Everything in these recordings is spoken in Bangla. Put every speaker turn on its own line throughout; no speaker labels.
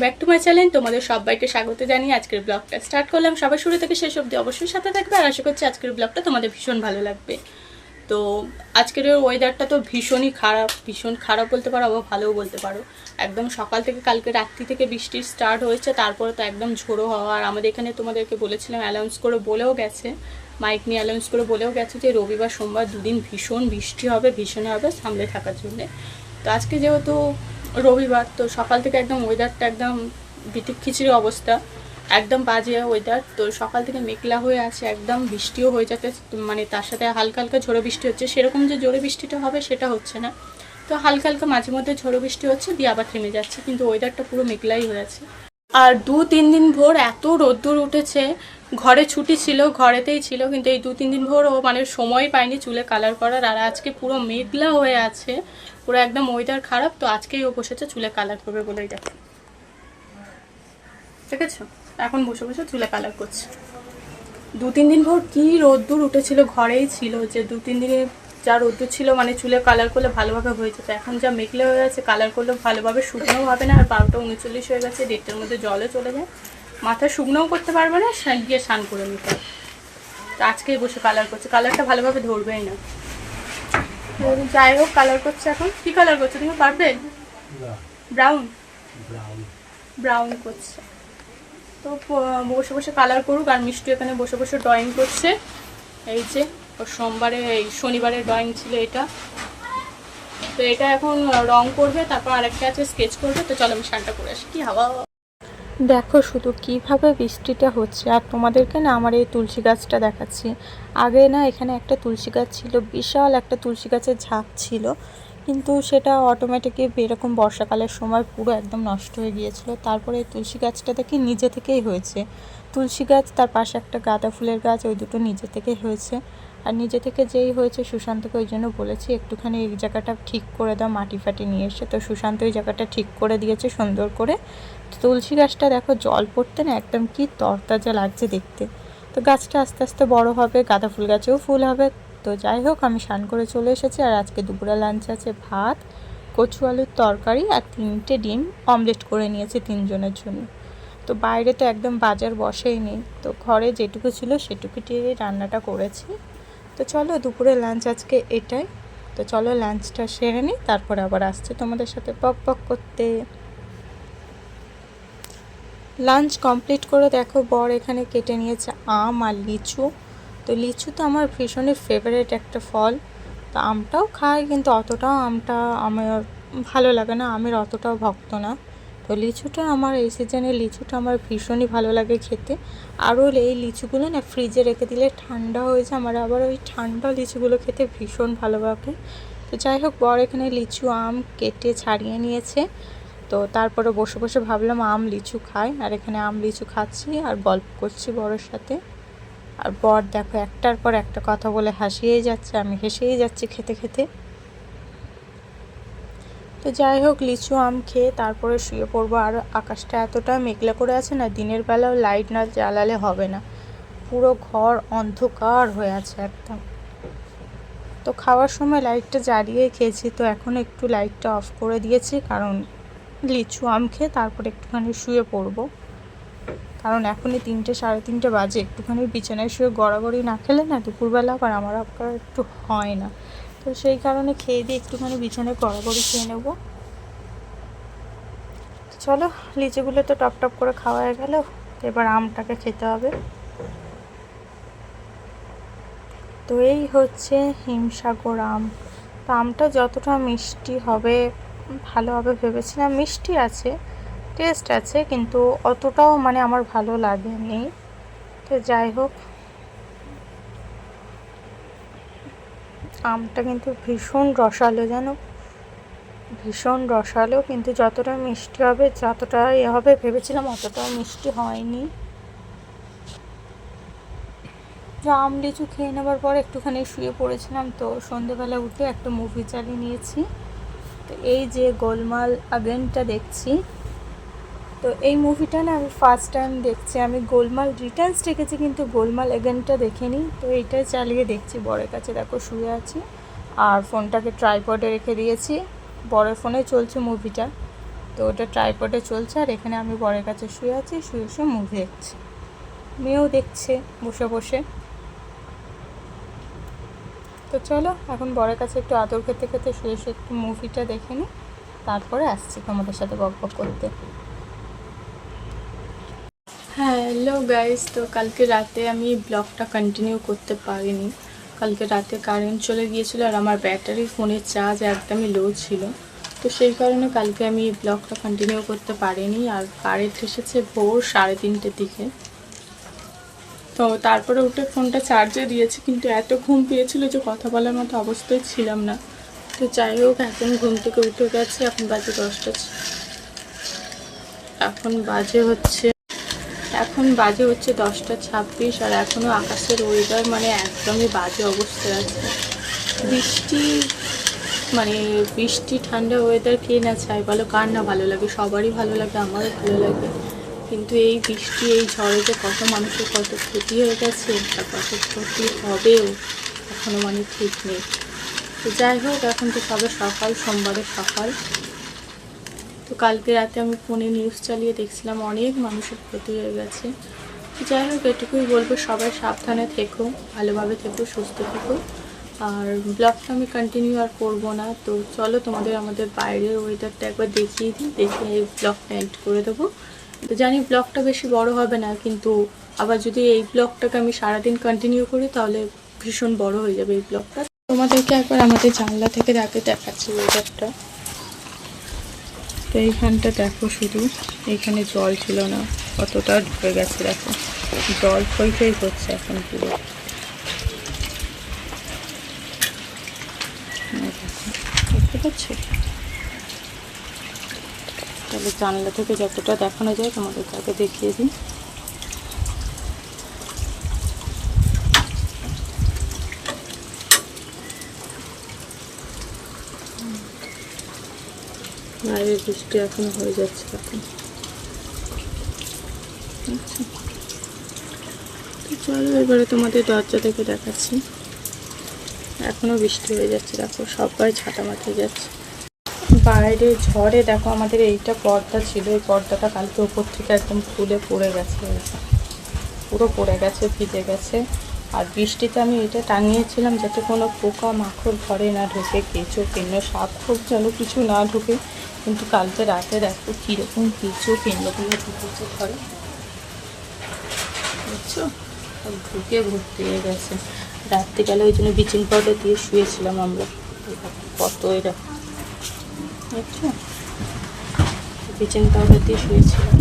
ব্যাক টু মাই চ্যানেল, তোমাদের সবাইকে স্বাগত জানিয়ে আজকের ব্লগটা স্টার্ট করলাম। সবার শুরু থেকে শেষ অবধি অবশ্যই সাথে থাকবে আর আশা করছি আজকের ব্লগটা তোমাদের ভীষণ ভালো লাগবে। তো আজকের ওয়েদারটা তো ভীষণই খারাপ, ভীষণ খারাপ বলতে পারো, আবার ভালোও বলতে পারো। একদম সকাল থেকে কালকে রাত্রি থেকে বৃষ্টির স্টার্ট হয়েছে, তারপরে তো একদম ঝোড়ো হওয়া। আর আমাদের এখানে তোমাদেরকে বলেছিলাম অ্যালাউন্স করে বলেও গেছে মাইক নিয়ে অ্যালাউন্স করে বলেও গেছে যে রবিবার, সোমবার দুদিন ভীষণ বৃষ্টি হবে, ভীষণ হবে সামলে থাকার জন্যে। তো আজকে যেহেতু রবিবার, তো সকাল থেকে একদম ওয়েদারটা একদম বিটিক খিচিড়ি অবস্থা। একদম বাজে ওয়েদার তো সকাল থেকে মেঘলা হয়ে আছে, একদম বৃষ্টিও হয়ে যাচ্ছে মানে তার সাথে হালকা হালকা ঝোড়ো বৃষ্টি হচ্ছে। সেরকম যে জোরে বৃষ্টিটা হবে সেটা হচ্ছে না। তো হালকা হালকা মাঝে মধ্যে ঝোড়ো বৃষ্টি হচ্ছে, দিয়ে আবার থেমে যাচ্ছে, কিন্তু ওয়েদারটা পুরো মেঘলাই হয়ে আছে। আর দু তিন দিন ভোর এত রোদ্দুর উঠেছে, ঘরে ছুটি ছিল, ঘরেতেই ছিল, কিন্তু এই দু তিন দিন ভোর ও মানে সময় পায়নি চুলে কালার করার, আর আজকে পুরো মেঘলা হয়ে আছে। পুরো একদম ওয়েদার খারাপ, তো আজকেই ও বসেছে চুলে কালার করবে বলেই দেখো। ঠিক আছে? এখন বসে বসে চুলে কালার করছে। দু তিন দিন ভোর কি রোদ্দুর উঠেছিল, ঘরেই ছিল যে দু তিন দিনে যা রোদ্দুর ছিল মানে চুলে কালার করলে ভালোভাবে হয়ে যেত। এখন যা মেঘলে হয়ে আছে কালার করলে ভালোভাবে শুকনোও হবে না, আর বারোটা উনচল্লিশ হয়ে গেছে, দেড়টার মধ্যে জলে চলে যায়। মাথা শুকনোও করতে পারবে না গিয়ে স্নান করে নিতে আজকেই বসে কালার করছে। কালারটা ভালোভাবে ধরবেই না। যাই হোক কালার করছে এখন। কি কালার করছে তুমি পারবে ব্রাউন ব্রাউন করছে। তো বসে বসে কালার করুক আর মিষ্টি এখানে বসে বসে ড্রয়িং করছে। এই যে সোমবারে, এই শনিবারে ড্রয়িং ছিল এটা। তো এটা এখন রং করবে, তারপর আরেকটা আছে স্কেচ করবে। তো চলো, আমি শানটা করে আসি। কি হাওয়া।
দেখো শুধু কীভাবে বৃষ্টিটা হচ্ছে, আর তোমাদেরকে না আমার এই তুলসী গাছটা দেখাচ্ছি। আগে না এখানে একটা তুলসী গাছ ছিল, বিশাল একটা তুলসী গাছের ঝাঁক ছিল, কিন্তু সেটা অটোমেটিকই এরকম বর্ষাকালের সময় পুরো একদম নষ্ট হয়ে গিয়েছিল। তারপরে এই তুলসী গাছটা দেখি নিজে থেকেই হয়েছে। তুলসী গাছ, তার পাশে একটা গাঁদা ফুলের গাছ, ওই দুটো নিজে থেকেই হয়েছে। আর নিজে থেকে যেই হয়েছে সুশান্তকে ওই জন্য বলেছি, একটুখানি এই জায়গাটা ঠিক করে দাও, মাটি ফাটি নিয়ে এসে। তো সুশান্ত ওই জায়গাটা ঠিক করে দিয়েছে সুন্দর করে। তুলসী গাছটা দেখো জল পড়তে না একদম কি তরতাজা লাগছে দেখতে। তো গাছটা আস্তে আস্তে বড় হবে, গাঁদা ফুল গাছেও ফুল হবে। তো যাই হোক, আমি স্নান করে চলে এসেছি আর আজকে দুপুরে লাঞ্চ আছে ভাত, কচু আলুর তরকারি আর তিনটে ডিম। অমলেট করে নিয়েছি তিনজনের জন্য। তো বাইরে তো একদম বাজার বসেই নেই। তো ঘরে যেটুকু ছিল সেটুকু দিয়ে রান্নাটা করেছি। তো চলো দুপুরে লাঞ্চ আজকে এটাই। তো চলো লাঞ্চটা সেরে নিই তারপরে আবার আসছে তোমাদের সাথে পক পক করতে। লাঞ্চ কমপ্লিট করে দেখো, বর এখানে কেটে নিয়েছে আম আর লিচু। তো লিচু তো আমার ভীষণই ফেভারিট একটা ফল। তো আমটাও খাই, কিন্তু অতটাও আমটা আমার ভালো লাগে না, আমের অতটাও ভক্ত না। তো লিচুটা আমার এই সিজনে লিচুটা আমার ভীষণই ভালো লাগে খেতে। আরও এই লিচুগুলো না ফ্রিজে রেখে দিলে ঠান্ডা হয়ে যায়, আমার আবার ওই ঠান্ডা লিচুগুলো খেতে ভীষণ ভালো লাগে। তো যাই হোক, বর এখানে লিচু আম কেটে ছাড়িয়ে নিয়েছে। তো তারপরে বসে বসে ভাবলাম আম লিচু খাই, আর এখানে আম লিচু খাচ্ছি আর গল্প করছি বরের সাথে। আর বর দেখো একটার পর একটা কথা বলে হাসিয়েই যাচ্ছে, আমি হেসেই যাচ্ছি খেতে খেতে। তো যাই হোক, লিচু আম খেয়ে তারপরে শুয়ে পড়ব। আর আকাশটা এতটা মেঘলা করে আছে না, দিনের বেলাও লাইট না জ্বালালে হবে না। পুরো ঘর অন্ধকার হয়ে আছে একদম। তো খাওয়ার সময় লাইটটা জ্বালিয়ে খেয়েছি, তো এখন একটু লাইটটা অফ করে দিয়েছি, কারণ লিচু আম খেয়ে তারপর একটুখানি শুয়ে পড়ব। কারণ এখনই তিনটে, সাড়ে তিনটে বাজে, একটুখানি বিছানায় শুয়ে গড়াগড়ি না খেলে না দুপুরবেলা আবার আমার আবার একটু হয় না। তো সেই কারণে খেয়ে দিয়ে একটুখানি বিছানায় গড়াগড়ি খেয়ে নেব। চলো, লিচুগুলো তো টপ টপ করে খাওয়া হয়ে গেল, এবার আমটাকে খেতে হবে। তো এই হচ্ছে হিমসাগর আম। তো আমটা যতটা মিষ্টি হবে, ভালো হবে ভেবেছিলাম। মিষ্টি আছে, টেস্ট আছে, কিন্তু অতটাও মানে আমার ভালো লাগেনি। তো যাই হোক আমটা কিন্তু ভীষণ রসালো, জানো? ভীষণ রসালো, কিন্তু যতটা মিষ্টি হবে, যতটা এ হবে, ভেবেছিলাম অতটাও মিষ্টি হয়নি। আম লিচু খেয়ে নেবার পর একটুখানি শুয়ে পড়েছিলাম তো, সন্ধেবেলা উঠে একটা মুভি চালিয়ে নিয়েছি। তো এই যে গোলমাল আগেনটা দেখছি। তো এই মুভিটা না আমি ফার্স্ট টাইম দেখছি। আমি গোলমাল রিটার্নস দেখেছি, কিন্তু গোলমাল এগেনটা দেখিনি। তো এইটাই চালিয়ে দেখছি। বরের কাছে দেখো, শুয়ে আছি। আর ফোনটাকে ট্রাইপডে রেখে দিয়েছি। বরের ফোনে চলছে মুভিটা তো
তো ওটা ট্রাইপডে চলছে, আর এখানে আমি বরের কাছে শুয়ে আছি, শুয়ে শুয়ে মুভি দেখছি। মেয়েও দেখছে বসে বসে। তো চলো, এখন বরের কাছে একটু আদর খেতে খেতে শুয়ে শুয়ে একটু মুভিটা দেখে নিই তারপরে আসছি তোমাদের সাথে বক বক করতে।
হ্যালো গাইস তো কালকে রাতে আমি ব্লগটা কন্টিনিউ করতে পারিনি। কালকে রাতে কারেন্ট চলে গিয়েছিল আর আমার ব্যাটারি ফোনের চার্জ একদমই লো ছিল। তো সেই কারণে কালকে আমি ব্লগটা কন্টিনিউ করতে পারিনি আর কারেন্ট এসেছে ভোর সাড়ে তিনটের দিকে। তো তারপরে উঠে ফোনটা চার্জে দিয়েছি, কিন্তু এত ঘুম পেয়েছিল যে কথা বলার মতো অবস্থায় ছিলাম না। তো যাই হোক, এখন ঘুম থেকে উঠে গেছে, এখন বাজে দশটা। এখন বাজে হচ্ছে এখন বাজে হচ্ছে দশটা ছাব্বিশ আর এখনও আকাশের ওয়েদার মানে একদমই বাজে অবস্থায় আছে। বৃষ্টি মানে বৃষ্টি, ঠান্ডা ওয়েদার কে না চায় বলো? কার না ভালো লাগে? সবারই ভালো লাগে, আমারও ভালো লাগে। কিন্তু এই বৃষ্টি, এই ঝড়ে যে কত মানুষের কত ক্ষতি হয়ে গেছে আর কত ক্ষতি হবেও এখনও মানে ঠিক নেই। তো যাই হোক, এখন তো সবে সকাল সোমবারের সকাল। তো কালকে রাতে আমি ফোনে নিউজ চালিয়ে দেখছিলাম, অনেক মানুষের ক্ষতি হয়ে গেছে। যাই হোক, এটুকুই বলব, সবাই সাবধানে থেকো, ভালোভাবে থেকো, সুস্থ থেকো। আর ব্লগটা আমি কন্টিনিউ আর করব না। তো চলো তোমাদের আমাদের বাইরের ওয়েদারটা একবার দেখিয়ে দিই, দেখে এই ব্লগটা এন্ড করে দেবো। তো জানি ব্লগটা বেশি বড় হবে না, কিন্তু আবার যদি এই ব্লগটাকে আমি সারাদিন কন্টিনিউ করি, তাহলে ভীষণ বড় হয়ে যাবে এই ব্লগটা তোমাদেরকে একবার আমাদের জানলা থেকে ডাকে দেখাচ্ছি ওয়েদারটা তো এইখানটা দেখো শুধু। এইখানে জল ছিল না কতটা ঢুকে গেছে দেখো। জল ফই ফই করছে এখন পুরো। দেখতে পাচ্ছ? তাহলে জানলা থেকে যতটা দেখানো যায় তোমাদের তাকে দেখিয়ে দিই। বাইরে বৃষ্টি এখন হয়ে যাচ্ছে এখন। আচ্ছা। চলো, এবারে তোমাদের দরজা থেকে দেখাচ্ছি। এখনও বৃষ্টি হয়ে যাচ্ছে, দেখো সবাই ছাতা মাথায় যাচ্ছে। বাইরে ঝড়ে, দেখো আমাদের এইটা পর্দা ছিল, এই পর্দাটা কালকে ওপর থেকে একদম ফুলে পড়ে গেছে। পুরো পড়ে গেছে, ভিজে গেছে। আর বৃষ্টিতে আমি এটা টাঙিয়েছিলাম যাতে কোনো পোকা মাকড় ঘরে না ঢোকে, কেঁচো, কেন সাপ খুব যেন কিছু না ঢুকে। কিন্তু কালকে রাতে দেখো কীরকম কেঁচো কেন্দ্রগুলো ঢুকেছে ঘরে? বুঝছ? ঢুকে ঘুরতে গেছে। রাত্রিকালে ওই জন্য ব্লিচিং পাউডার দিয়ে শুয়েছিলাম আমরা। কত এটা দেখছ ব্লিচিং পাউডার দিয়ে শুয়েছিলাম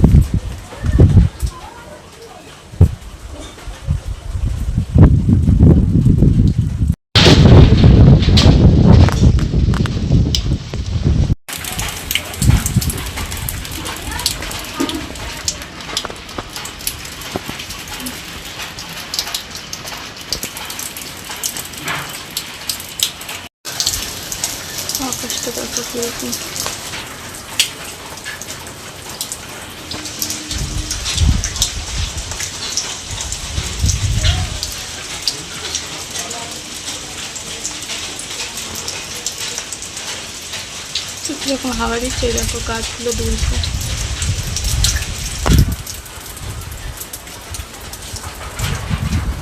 আকাশটা দেখো কীরকম তো কীরকম হাওয়া দিচ্ছে এই দেখো গাছগুলো দুলছে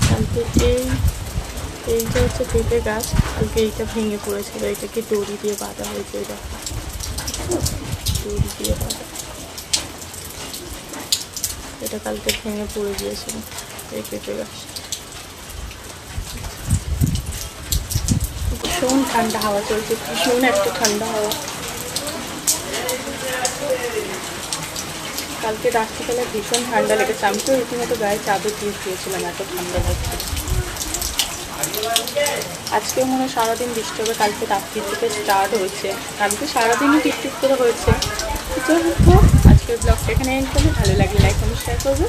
কালকে এই এইটা হচ্ছে পেঁপে গাছ, কালকে এইটা ভেঙে পড়েছিল এটাকে দড়ি দিয়ে বাঁধা হয়েছে দেখো। দড়ি দিয়ে বাঁধা। এটা কালকে ভেঙে পড়ে গিয়েছিল, এই পেঁপে গাছ। ভীষণ ঠান্ডা হাওয়া চলছে, ভীষণ একটা ঠান্ডা হাওয়া। কালকে রাত্রিবেলা ভীষণ ঠান্ডা লেগেছে আমি তো রীতিমতো গায়ে চাদর দিয়ে শুয়েছিলাম, এত ঠান্ডা লাগছে। আজকে মনে হয় সারাদিন বৃষ্টি হবে, কালকে রাত্রির থেকে স্টার্ট হয়েছে। কালকে সারাদিনই টিপ টিপ করে হয়েছে আজকের ব্লগটা এখানে এন্ড করলে ভালো লাগলে লাইক কমেন্ট শেয়ার করবে।